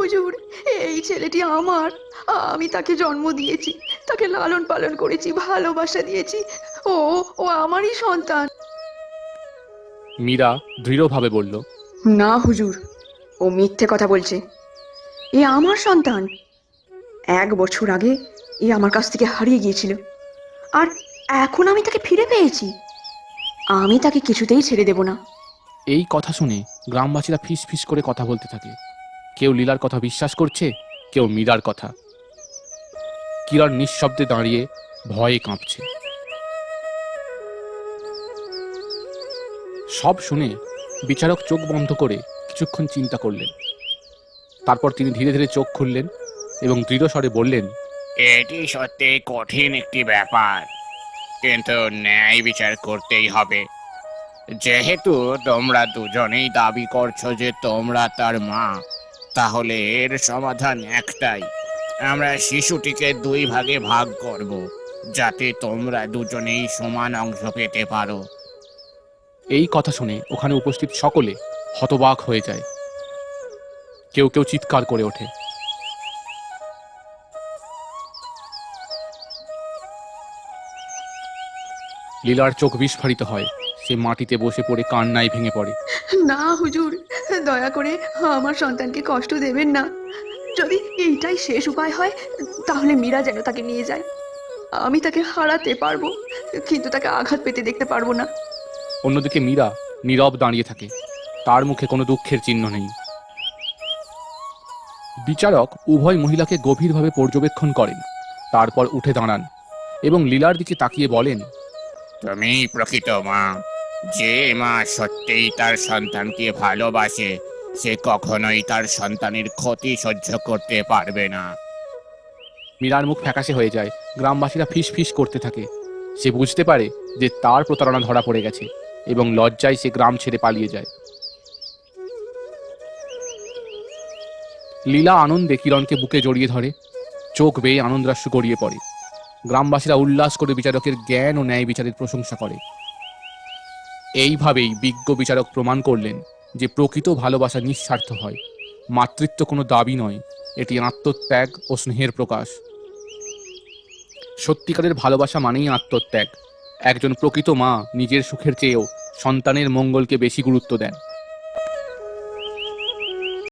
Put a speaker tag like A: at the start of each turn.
A: হুজুর এই ছেলেটি আমার। আমি তাকে জন্ম দিয়েছি তাকে লালন পালন করেছি ভালোবাসা দিয়েছি। ও ও আমারই সন্তান।
B: মীরা দৃঢ়ভাবে বলল
A: না হুজুর ও মিথ্যে কথা বলছে। এ আমার সন্তান। এক বছর আগে এ আমার কাছ থেকে হারিয়ে গিয়েছিল। আর এখন আমি তাকে ফিরে পেয়েছি। আমি তাকে কিছুতেই ছেড়ে দেব না।
B: এই কথা শুনে গ্রামবাসীরা ফিস ফিস করে কথা বলতে থাকে। কেউ লীলার কথা বিশ্বাস করছে, কেউ মীরার কথা। কিরণ নিঃশব্দে দাঁড়িয়ে ভয়ে কাঁপছে। সব শুনে বিচারক চোখ বন্ধ করে কিছুক্ষণ চিন্তা করলেন। তারপর তিনি ধীরে ধীরে চোখ খুললেন এবং দৃঢ় স্বরে বললেন,
C: এটি সত্যি কঠিন একটি ব্যাপার, কিন্তু ন্যায় বিচার করতেই হবে। যেহেতু তোমরা দুজনেই দাবি করছ যে তোমরা তার মা তাহলে এর সমাধান একটাই। আমরা শিশুটিকে দুই ভাগে ভাগ করব, যাতে তোমরা দুজনেই সমান অংশ পেতে পারো।
B: এই কথা শুনে ওখানে উপস্থিত সকলে হতবাক হয়ে যায়। কেউ কেউ চিৎকার করে ওঠে। লীলার চোখ বিস্ফারিত হয়। সে মাটিতে বসে পড়ে কান্নায় ভেঙে পড়ে।
A: না হুজুর দয়া করে আমার সন্তানকে কষ্ট দেবেন না। যদি এইটাই শেষ উপায় হয় তাহলে মীরা যেন তাকে নিয়ে যায়। আমি তাকে হারাতে পারব কিন্তু তাকে আঘাত পেতে দেখতে পারব না।
B: অন্যদিকে মীরা নীরব দাঁড়িয়ে থাকে। তার মুখে কোনো দুঃখের চিহ্ন নেই। বিচারক উভয় মহিলাকে গভীরভাবে পর্যবেক্ষণ করেন। তারপর উঠে দাঁড়ান এবং লীলার দিকে তাকিয়ে বলেন
C: তুমি প্রকৃত মা। যে মা সত্যিই তার সন্তানকে ভালোবাসে, সে কখনোই তার সন্তানের ক্ষতি সহ্য করতে পারবে না।
B: মীরার মুখ ফ্যাকাশে হয়ে যায়, গ্রামবাসীরা ফিস ফিস করতে থাকে। সে বুঝতে পারে যে তার প্রতারণা ধরা পড়ে গেছে এবং লজ্জায় সে গ্রাম ছেড়ে পালিয়ে যায়। লীলা আনন্দে কিরণকে বুকে জড়িয়ে ধরে, চোখ বেয়ে আনন্দাশ্রু গড়িয়ে পড়ে। গ্রামবাসীরা উল্লাস করে বিচারকের জ্ঞান ও ন্যায় বিচারের প্রশংসা করে। এইভাবেই বিজ্ঞ বিচারক প্রমাণ করলেন যে প্রকৃত ভালোবাসা নিঃস্বার্থ হয়। মাতৃত্ব কোনো দাবি নয়, এটি আত্মত্যাগ ও স্নেহের প্রকাশ। সত্যিকারের ভালোবাসা মানেই আত্মত্যাগ। একজন প্রকৃত মা নিজের সুখের চেয়েও সন্তানের মঙ্গলকে বেশি গুরুত্ব দেন।